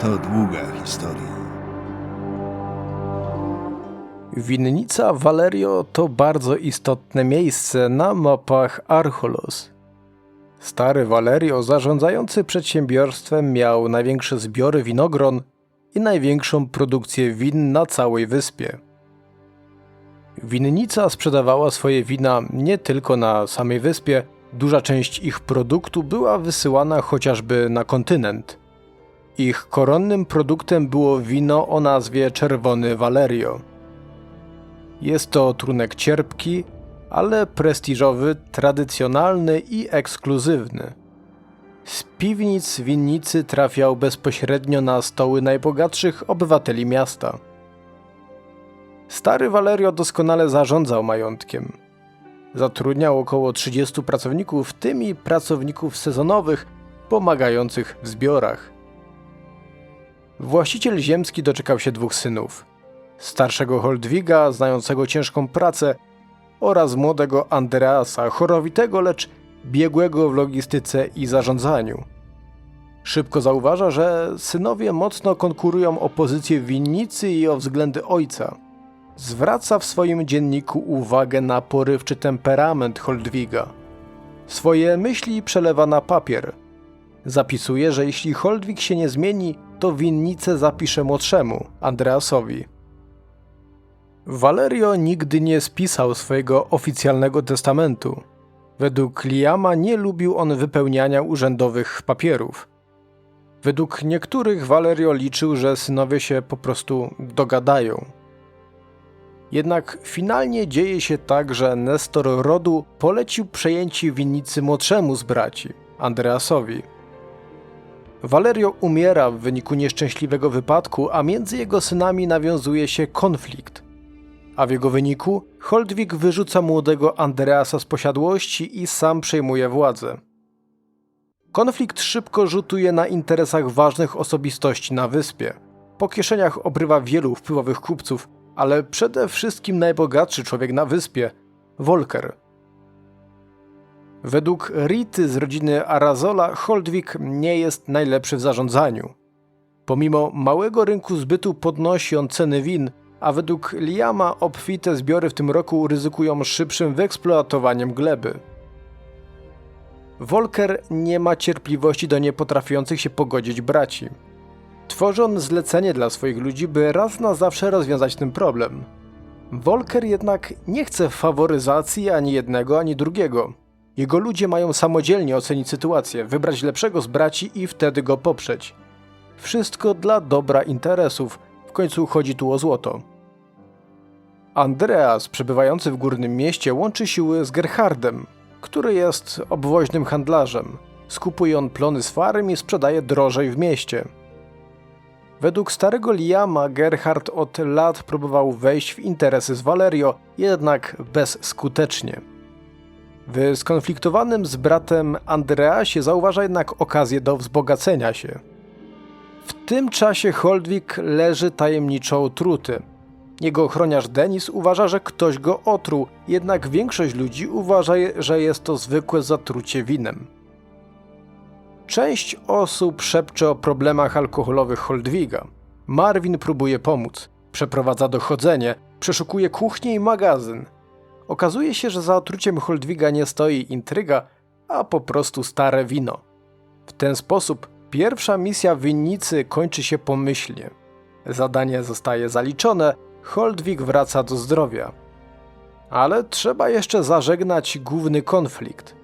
To długa historia. Winnica Valerio to bardzo istotne miejsce na mapach Archolos. Stary Valerio, zarządzający przedsiębiorstwem, miał największe zbiory winogron i największą produkcję win na całej wyspie. Winnica sprzedawała swoje wina nie tylko na samej wyspie, duża część ich produktu była wysyłana chociażby na kontynent. Ich koronnym produktem było wino o nazwie Czerwony Valerio. Jest to trunek cierpki, ale prestiżowy, tradycjonalny i ekskluzywny. Z piwnic winnicy trafiał bezpośrednio na stoły najbogatszych obywateli miasta. Stary Valerio doskonale zarządzał majątkiem. Zatrudniał około 30 pracowników, w tym i pracowników sezonowych pomagających w zbiorach. Właściciel ziemski doczekał się dwóch synów. Starszego Holdwiga, znającego ciężką pracę, oraz młodego Andreasa, chorowitego, lecz biegłego w logistyce i zarządzaniu. Szybko zauważa, że synowie mocno konkurują o pozycję winnicy i o względy ojca. Zwraca w swoim dzienniku uwagę na porywczy temperament Holdwiga. Swoje myśli przelewa na papier. Zapisuje, że jeśli Holdwig się nie zmieni, to winnicę zapisze młodszemu, Andreasowi. Valerio nigdy nie spisał swojego oficjalnego testamentu. Według Liama nie lubił on wypełniania urzędowych papierów. Według niektórych Valerio liczył, że synowie się po prostu dogadają. Jednak finalnie dzieje się tak, że Nestor rodu polecił przejęcie winnicy młodszemu z braci, Andreasowi. Valerio umiera w wyniku nieszczęśliwego wypadku, a między jego synami nawiązuje się konflikt – a w jego wyniku Holdwig wyrzuca młodego Andreasa z posiadłości i sam przejmuje władzę. Konflikt szybko rzutuje na interesach ważnych osobistości na wyspie. Po kieszeniach obrywa wielu wpływowych kupców, ale przede wszystkim najbogatszy człowiek na wyspie Volker. Według Rity z rodziny Arazola Holdwig nie jest najlepszy w zarządzaniu. Pomimo małego rynku zbytu podnosi on ceny win, a według Liama obfite zbiory w tym roku ryzykują szybszym wyeksploatowaniem gleby. Volker nie ma cierpliwości do niepotrafiących się pogodzić braci. Tworzy on zlecenie dla swoich ludzi, by raz na zawsze rozwiązać ten problem. Volker jednak nie chce faworyzacji ani jednego, ani drugiego. Jego ludzie mają samodzielnie ocenić sytuację, wybrać lepszego z braci i wtedy go poprzeć. Wszystko dla dobra interesów, w końcu chodzi tu o złoto. Andreas, przebywający w górnym mieście, łączy siły z Gerhardem, który jest obwoźnym handlarzem. Skupuje on plony z farm i sprzedaje drożej w mieście. Według starego Liama Gerhard od lat próbował wejść w interesy z Valerio, jednak bezskutecznie. W skonfliktowanym z bratem Andreasie zauważa jednak okazję do wzbogacenia się. W tym czasie Holdwig leży tajemniczo otruty. Jego ochroniarz Denis uważa, że ktoś go otruł, jednak większość ludzi uważa, że jest to zwykłe zatrucie winem. Część osób szepcze o problemach alkoholowych Holdwiga. Marvin próbuje pomóc, przeprowadza dochodzenie, przeszukuje kuchnię i magazyn. Okazuje się, że za otruciem Holdwiga nie stoi intryga, a po prostu stare wino. W ten sposób pierwsza misja winnicy kończy się pomyślnie. Zadanie zostaje zaliczone, Holdwig wraca do zdrowia. Ale trzeba jeszcze zażegnać główny konflikt.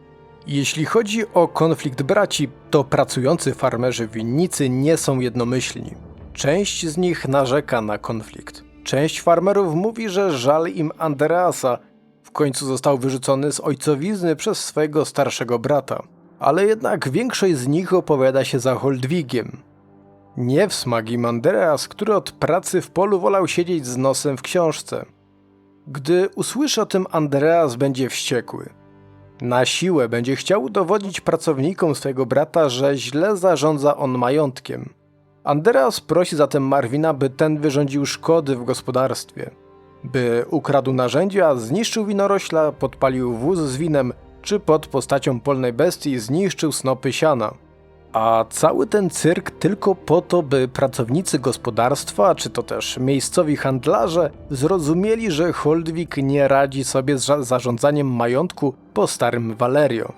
Jeśli chodzi o konflikt braci, to pracujący farmerzy winnicy nie są jednomyślni. Część z nich narzeka na konflikt. Część farmerów mówi, że żal im Andreasa. Końcu został wyrzucony z ojcowizny przez swojego starszego brata. Ale jednak większość z nich opowiada się za Holdwigiem. Nie w smagi Manderas, który od pracy w polu wolał siedzieć z nosem w książce. Gdy usłyszy o tym, Andreas będzie wściekły. Na siłę będzie chciał udowodnić pracownikom swojego brata, że źle zarządza on majątkiem. Andreas prosi zatem Marwina, by ten wyrządził szkody w gospodarstwie. By ukradł narzędzia, zniszczył winorośla, podpalił wóz z winem, czy pod postacią polnej bestii zniszczył snopy siana. A cały ten cyrk tylko po to, by pracownicy gospodarstwa, czy to też miejscowi handlarze, zrozumieli, że Holdwig nie radzi sobie z za- zarządzaniem majątku po starym Valerio.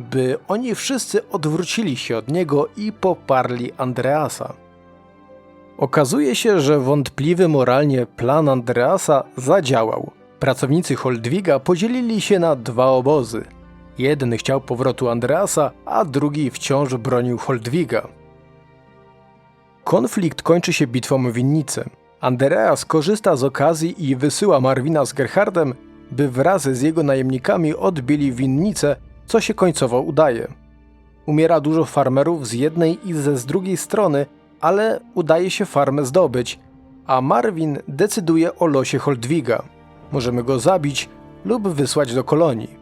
By oni wszyscy odwrócili się od niego i poparli Andreasa. Okazuje się, że wątpliwy moralnie plan Andreasa zadziałał. Pracownicy Holdwiga podzielili się na dwa obozy. Jeden chciał powrotu Andreasa, a drugi wciąż bronił Holdwiga. Konflikt kończy się bitwą w winnicy. Andreas korzysta z okazji i wysyła Marwina z Gerhardem, by wraz z jego najemnikami odbili winnicę, co się końcowo udaje. Umiera dużo farmerów z jednej i ze z drugiej strony, ale udaje się farmę zdobyć, a Marwin decyduje o losie Holdwiga. Możemy go zabić lub wysłać do kolonii.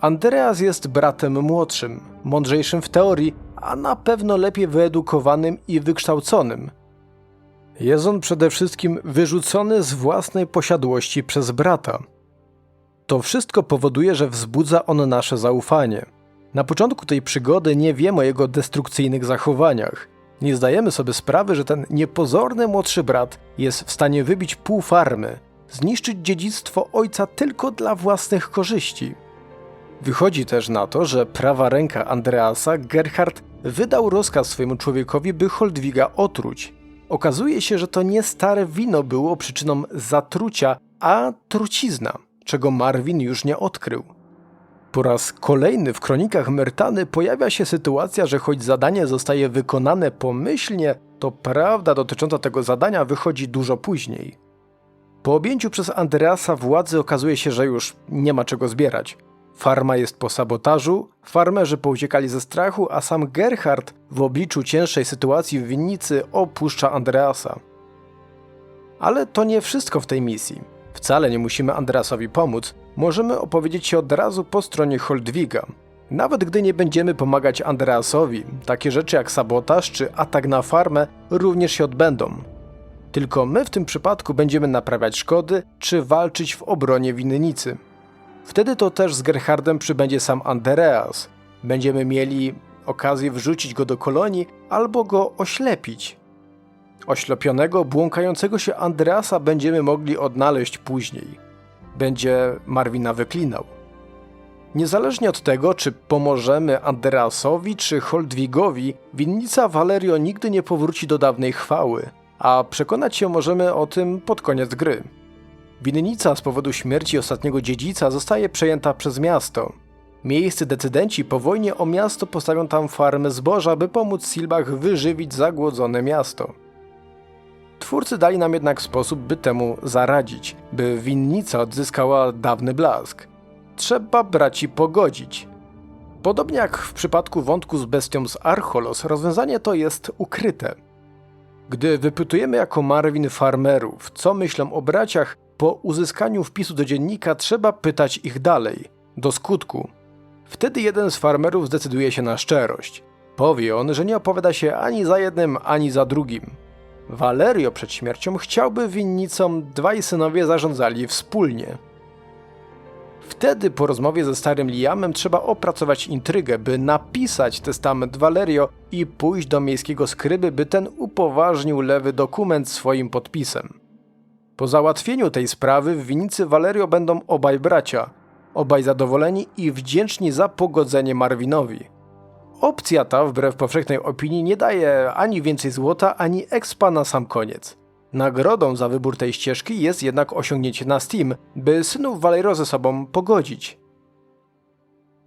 Andreas jest bratem młodszym, mądrzejszym w teorii, a na pewno lepiej wyedukowanym i wykształconym. Jest on przede wszystkim wyrzucony z własnej posiadłości przez brata. To wszystko powoduje, że wzbudza on nasze zaufanie. Na początku tej przygody nie wiemy o jego destrukcyjnych zachowaniach. Nie zdajemy sobie sprawy, że ten niepozorny młodszy brat jest w stanie wybić pół farmy, zniszczyć dziedzictwo ojca tylko dla własnych korzyści. Wychodzi też na to, że prawa ręka Andreasa, Gerhard, wydał rozkaz swojemu człowiekowi, by Holdwiga otruć. Okazuje się, że to nie stare wino było przyczyną zatrucia, a trucizna, czego Marvin już nie odkrył. Po raz kolejny w kronikach Myrtany pojawia się sytuacja, że choć zadanie zostaje wykonane pomyślnie, to prawda dotycząca tego zadania wychodzi dużo później. Po objęciu przez Andreasa władzy okazuje się, że już nie ma czego zbierać. Farma jest po sabotażu, farmerzy pouciekali ze strachu, a sam Gerhard w obliczu cięższej sytuacji w winnicy opuszcza Andreasa. Ale to nie wszystko w tej misji. Wcale nie musimy Andreasowi pomóc, możemy opowiedzieć się od razu po stronie Holdwiga. Nawet gdy nie będziemy pomagać Andreasowi, takie rzeczy jak sabotaż czy atak na farmę również się odbędą. Tylko my w tym przypadku będziemy naprawiać szkody czy walczyć w obronie winnicy. Wtedy to też z Gerhardem przybędzie sam Andreas. Będziemy mieli okazję wrzucić go do kolonii albo go oślepić. Oślepionego, błąkającego się Andreasa będziemy mogli odnaleźć później. Będzie Marwina wyklinał. Niezależnie od tego, czy pomożemy Andreasowi czy Holdwigowi, winnica Valerio nigdy nie powróci do dawnej chwały, a przekonać się możemy o tym pod koniec gry. Winnica z powodu śmierci ostatniego dziedzica zostaje przejęta przez miasto. Miejscy decydenci po wojnie o miasto postawią tam farmę zboża, by pomóc Silbach wyżywić zagłodzone miasto. Twórcy dali nam jednak sposób, by temu zaradzić, by winnica odzyskała dawny blask. Trzeba braci pogodzić. Podobnie jak w przypadku wątku z bestią z Archolos, rozwiązanie to jest ukryte. Gdy wypytujemy jako Marvin farmerów, co myślą o braciach, po uzyskaniu wpisu do dziennika trzeba pytać ich dalej, do skutku. Wtedy jeden z farmerów zdecyduje się na szczerość. Powie on, że nie opowiada się ani za jednym, ani za drugim. Valerio przed śmiercią chciałby winnicą dwaj synowie zarządzali wspólnie. Wtedy po rozmowie ze starym Liamem trzeba opracować intrygę, by napisać testament Valerio i pójść do miejskiego skryby, by ten upoważnił lewy dokument swoim podpisem. Po załatwieniu tej sprawy w winnicy Valerio będą obaj bracia, obaj zadowoleni i wdzięczni za pogodzenie Marvinowi. Opcja ta, wbrew powszechnej opinii, nie daje ani więcej złota, ani expa na sam koniec. Nagrodą za wybór tej ścieżki jest jednak osiągnięcie na Steam, by synów Valerio ze sobą pogodzić.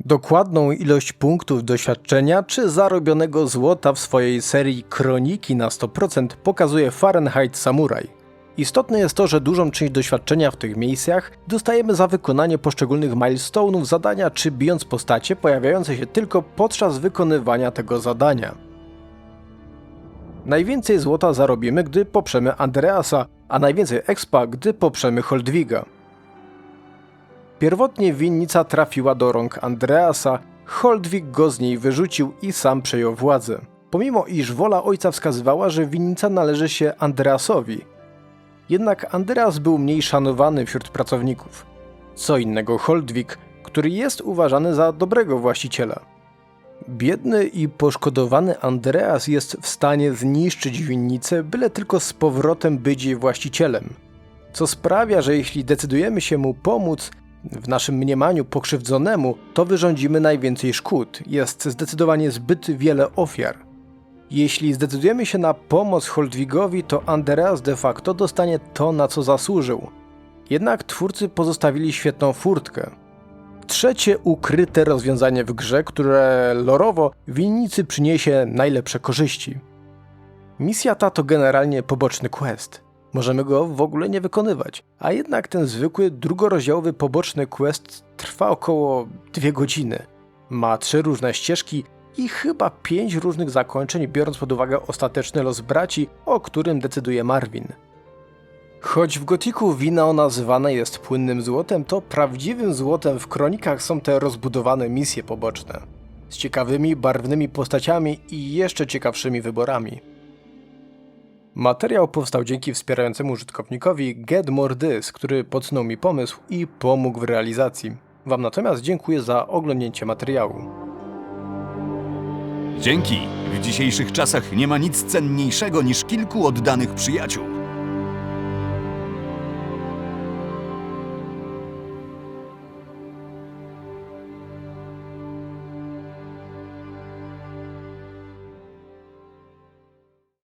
Dokładną ilość punktów doświadczenia czy zarobionego złota w swojej serii Kroniki na 100% pokazuje Fahrenheit Samurai. Istotne jest to, że dużą część doświadczenia w tych miejscach dostajemy za wykonanie poszczególnych milestone'ów zadania czy bijąc postacie pojawiające się tylko podczas wykonywania tego zadania. Najwięcej złota zarobimy, gdy poprzemy Andreasa, a najwięcej expa, gdy poprzemy Holdwiga. Pierwotnie winnica trafiła do rąk Andreasa, Holdwig go z niej wyrzucił i sam przejął władzę. Pomimo iż wola ojca wskazywała, że winnica należy się Andreasowi, jednak Andreas był mniej szanowany wśród pracowników. Co innego Holdwig, który jest uważany za dobrego właściciela. Biedny i poszkodowany Andreas jest w stanie zniszczyć winnicę, byle tylko z powrotem być jej właścicielem. Co sprawia, że jeśli decydujemy się mu pomóc, w naszym mniemaniu pokrzywdzonemu, to wyrządzimy najwięcej szkód. Jest zdecydowanie zbyt wiele ofiar. Jeśli zdecydujemy się na pomoc Holdwigowi, to Andreas de facto dostanie to, na co zasłużył. Jednak twórcy pozostawili świetną furtkę. Trzecie ukryte rozwiązanie w grze, które lorowo winnicy przyniesie najlepsze korzyści. Misja ta to generalnie poboczny quest. Możemy go w ogóle nie wykonywać, a jednak ten zwykły drugorozdziałowy poboczny quest trwa około dwie godziny. Ma trzy różne ścieżki i chyba pięć różnych zakończeń, biorąc pod uwagę ostateczny los braci, o którym decyduje Marvin. Choć w gotiku wino nazywane jest płynnym złotem, to prawdziwym złotem w kronikach są te rozbudowane misje poboczne. Z ciekawymi, barwnymi postaciami i jeszcze ciekawszymi wyborami. Materiał powstał dzięki wspierającemu użytkownikowi Get More This, który podsunął mi pomysł i pomógł w realizacji. Wam natomiast dziękuję za oglądnięcie materiału. Dzięki. W dzisiejszych czasach nie ma nic cenniejszego niż kilku oddanych przyjaciół.